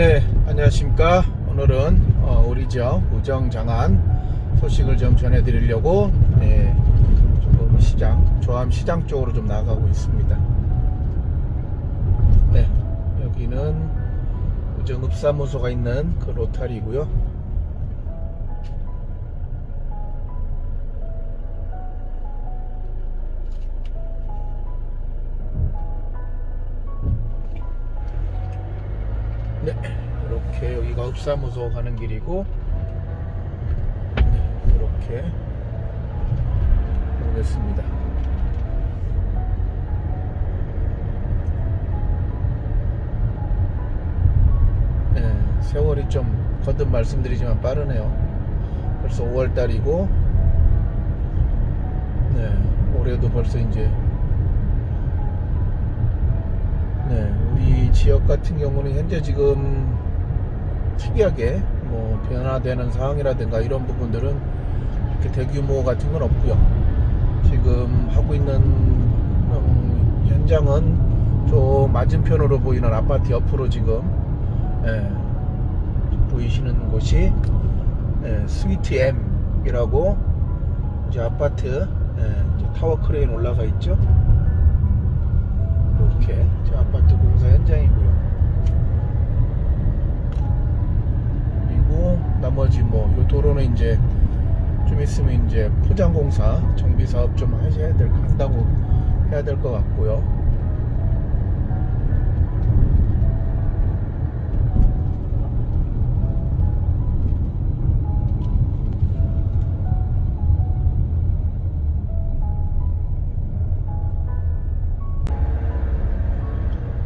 네, 안녕하십니까. 오늘은 어, 우리 지역 우정 장안 소식을 좀 전해드리려고 네, 조금 시장, 조암 시장 쪽으로 좀 나가고 있습니다. 네, 여기는 우정읍사무소가 있는 그 로타리고요. 여기가 읍사무소 가는 길이고, 네, 이렇게 오겠습니다. 네, 세월이 좀 거듭 말씀드리지만 빠르네요. 벌써 5월달이고, 네, 올해도 벌써 이제 네, 우리 지역 같은 경우는 현재 지금 특이하게 뭐 변화되는 상황이라든가 이런 부분들은 이렇게 대규모 같은 건 없고요. 지금 하고 있는 음, 현장은 저 맞은편으로 보이는 아파트 옆으로 지금 예, 보이시는 곳이 예, 스위트 M이라고 이제 아파트 예, 이제 타워 크레인 올라가 있죠. 이렇게 저 아파트 공사 현장이고요. 나머지 뭐 요 도로는 이제 좀 있으면 이제 포장 공사 정비 사업 좀 하셔야 될 한다고 해야 될 것 같고요.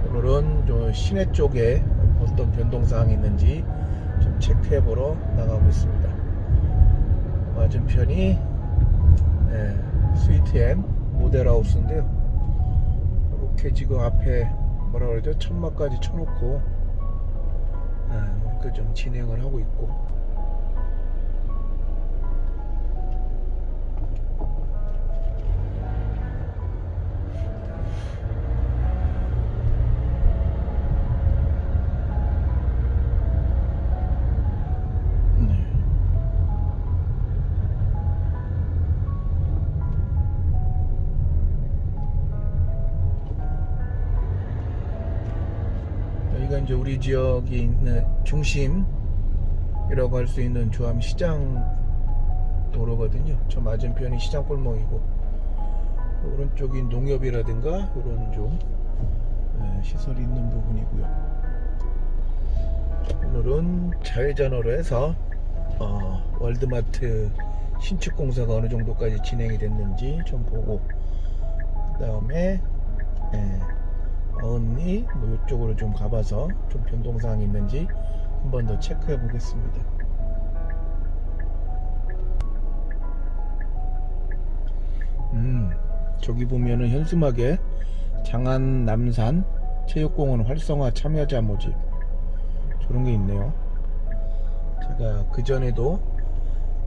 오늘은 저 시내 쪽에 어떤 변동사항이 있는지 좀 체크해 보러 나가고 있습니다. 맞은편이 예, 스위트 M 모델하우스인데요. 이렇게 지금 앞에 뭐라 그러죠? 천막까지 쳐놓고 예, 이렇게 좀 진행을 하고 있고 여기가 이제 우리 지역이 있는 중심이라고 할 수 있는 조암 시장 도로거든요. 저 맞은편이 시장 골목이고 오른쪽이 농협이라든가 이런 좀 네, 시설이 있는 부분이고요. 오늘은 자회전으로 해서 어, 월드마트 신축 공사가 어느 정도까지 진행이 됐는지 좀 보고 그 다음에 예, 어은리 뭐 이쪽으로 좀 가봐서 좀 변동사항이 있는지 한 번 더 체크해 보겠습니다. 음 저기 보면은 현수막에 장안 남산 체육공원 활성화 참여자 모집 저런 게 있네요. 제가 그 전에도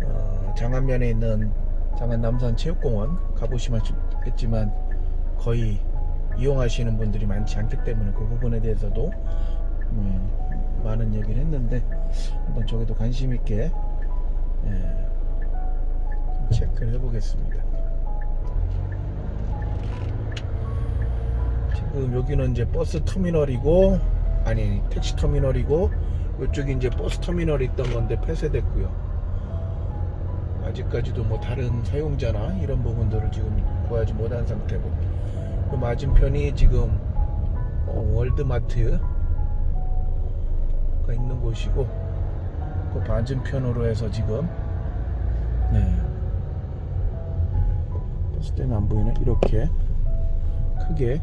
어, 장안면에 있는 장안 남산 체육공원 가보시겠지만 거의 이용하시는 분들이 많지 않기 때문에 그 부분에 대해서도 음, 많은 얘기를 했는데 한번 저기도 관심 있게 예, 좀 체크를 해보겠습니다. 지금 여기는 이제 버스 터미널이고 아니 택시 터미널이고 이쪽이 이제 버스 터미널이 있던 건데 폐쇄됐고요. 아직까지도 뭐 다른 사용자나 이런 부분들을 지금 구하지 못한 상태고 그 맞은편이 지금 어, 월드마트가 있는 곳이고 그 맞은편으로 해서 지금 네 버스 때문에 안 보이네 이렇게 크게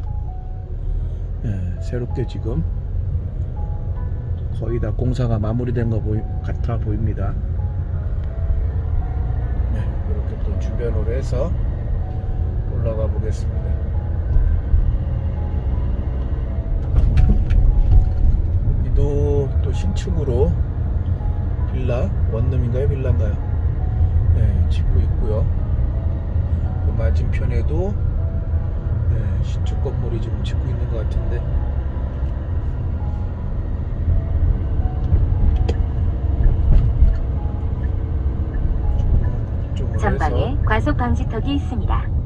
네, 새롭게 지금 거의 다 공사가 마무리된 것 보이, 같아 보입니다. 네, 이렇게 또 주변으로 해서 올라가 보겠습니다. 신축으로 빌라 원룸인가요? 빌라인가요? 네, 짓고 있고요. 그 맞은편에도 네, 신축 건물이 지금 짓고 있는 것 같은데. 전방에 과속 방지턱이 있습니다.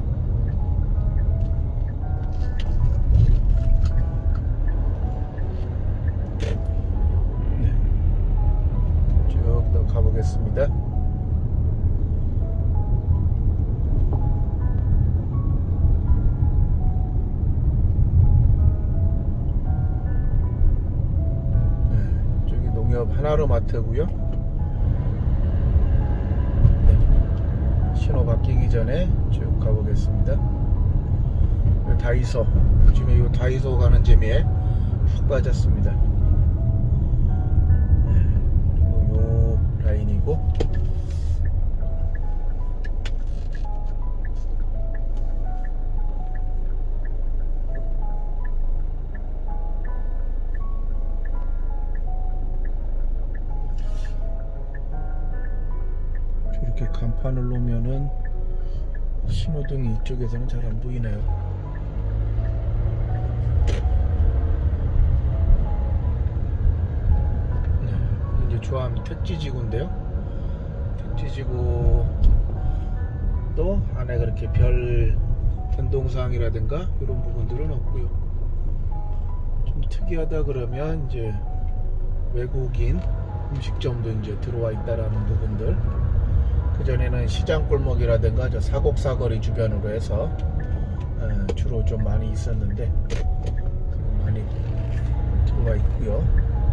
저기 농협 하나로 마트고요. 네, 신호 바뀌기 전에 쭉 가보겠습니다. 다이소 요즘에 이 다이소 가는 재미에 푹 빠졌습니다. 그리고 요 라인이고 간판을 놓으면은 신호등이 이쪽에서는 잘 안 보이네요. 네, 이제 조암 택지지구인데요. 택지지구 또 안에 그렇게 별 변동사항이라든가 이런 부분들은 없고요. 좀 특이하다 그러면 이제 외국인 음식점도 이제 들어와 있다라는 부분들. 그 전에는 시장 골목이라든가 저 사곡사거리 주변으로 해서 어, 주로 좀 많이 있었는데 많이 들어와 있고요.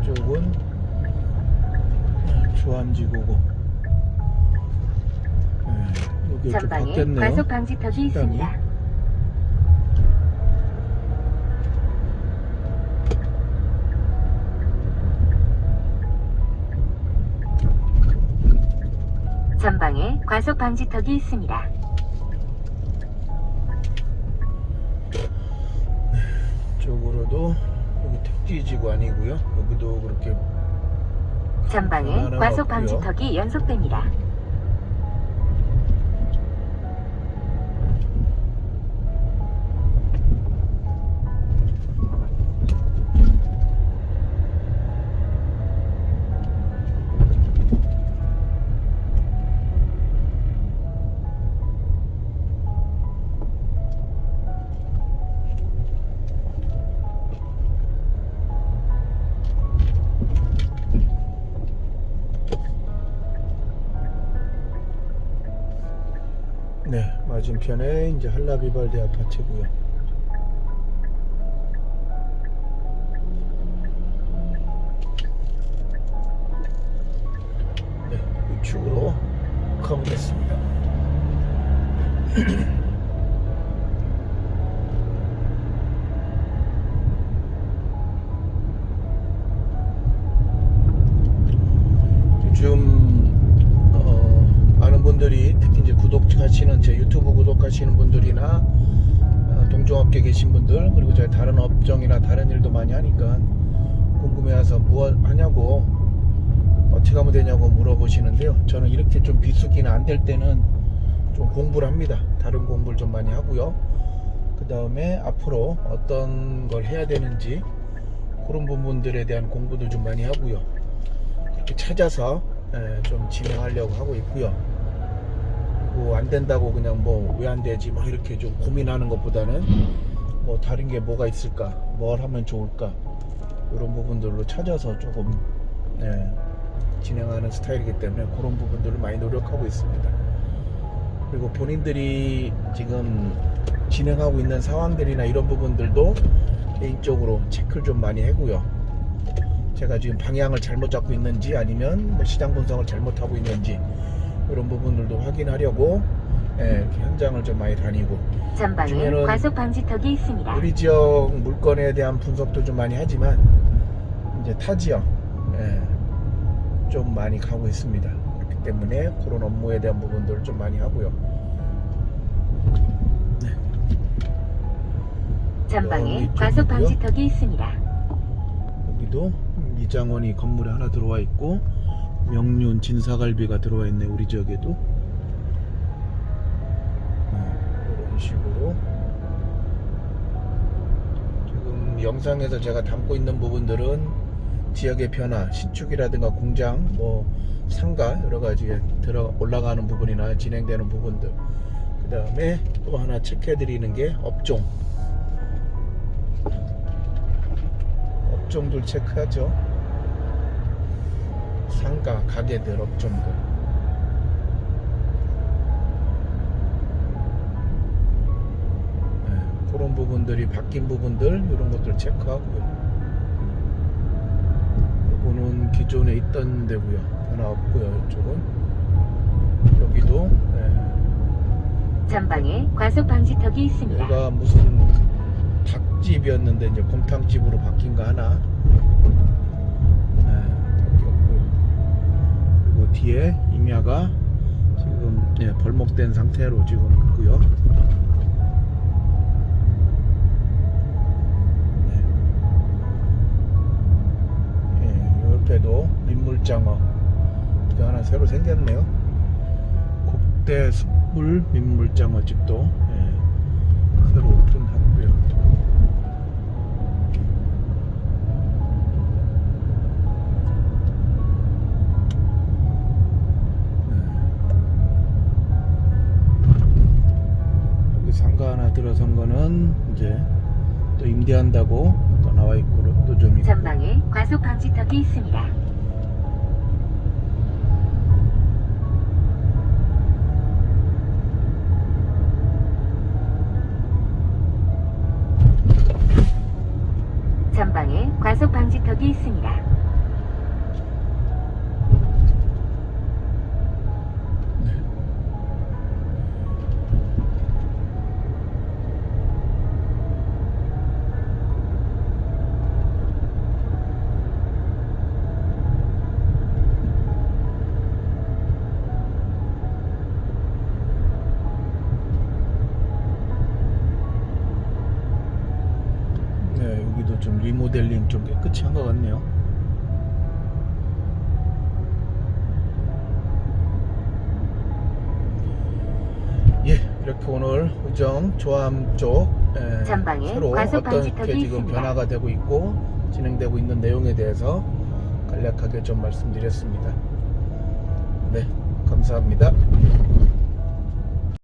쪽은 조암지구고 네, 여기 좀 전방에. 과속 방지턱이. 있습니다. 전방에 과속 방지턱이 있습니다. 쪽으로도 여기 택지지구 아니고요. 여기도 그렇게 전방에 과속 없고요. 방지턱이 연속됩니다. 맞은편에 이제 한라비발디 아파트고요. 네 우측으로 가보겠습니다. 요즘 하시는 제 유튜브 구독하시는 분들이나 어, 동종업계 계신 분들 그리고 제 다른 업종이나 다른 일도 많이 하니까 궁금해해서 뭐 하냐고 어떻게 하면 되냐고 물어보시는데요. 저는 이렇게 좀 비수기나 안 될 때는 좀 공부를 합니다. 다른 공부를 좀 많이 하고요. 그 다음에 앞으로 어떤 걸 해야 되는지 그런 부분들에 대한 공부도 좀 많이 하고요. 이렇게 찾아서 예, 좀 진행하려고 하고 있고요. 그리고 안 된다고 그냥 뭐 왜 안 되지 뭐 이렇게 좀 고민하는 것보다는 뭐 다른 게 뭐가 있을까, 뭘 하면 좋을까 이런 부분들로 찾아서 조금 예, 진행하는 스타일이기 때문에 그런 부분들을 많이 노력하고 있습니다. 그리고 본인들이 지금 진행하고 있는 상황들이나 이런 부분들도 개인적으로 체크를 좀 많이 하고요. 제가 지금 방향을 잘못 잡고 있는지 아니면 뭐 시장 분석을 잘못하고 있는지 이런 부분들도 확인하려고 예, 현장을 좀 많이 다니고 전방에 과속 방지턱이 있습니다. 우리 지역 물건에 대한 분석도 좀 많이 하지만 이제 타 지역 예, 좀 많이 가고 있습니다. 그렇기 때문에 그런 업무에 대한 부분들을 좀 많이 하고요. 전방에 여기 과속. 방지턱이 있습니다. 여기도 이장원이 건물에 하나 들어와 있고 명륜 진사갈비가 들어와 있네 우리 지역에도. 어, 이런 식으로. 지금 영상에서 제가 담고 있는 부분들은 지역의 변화 신축이라든가 공장 뭐 상가 여러 가지 들어 올라가는 부분이나 진행되는 부분들. 그 다음에 또 하나 체크해 드리는 게 업종. 업종들 체크하죠 상가 가게들 업종들 네, 그런 부분들이 바뀐 부분들 이런 것들 체크하고요. 이거는 기존에 있던 데고요. 변화 없고요 이쪽은. 여기도 네, 전방에 과속 방지턱이 있습니다. 여기가 무슨 닭집이었는데 이제 곰탕집으로 바뀐 거 하나 뒤에 임야가 지금 예, 벌목된 상태로 지금 있고요. 네. 예, 옆에도 민물장어. 하나 새로 생겼네요. 국대 숯불 민물장어 집도 들어선 거는 이제 또 임대한다고 또 나와 있고 또 좀 있고 전방에 과속 방지턱이 있습니다. 델링 좀 깨끗이 한것 같네요. 예, 이렇게 오늘 의정 조암 쪽 예, 새로 어떻게 방지턱이 지금 있습니다. 변화가 되고 있고 진행되고 있는 내용에 대해서 간략하게 좀 말씀드렸습니다. 네, 감사합니다.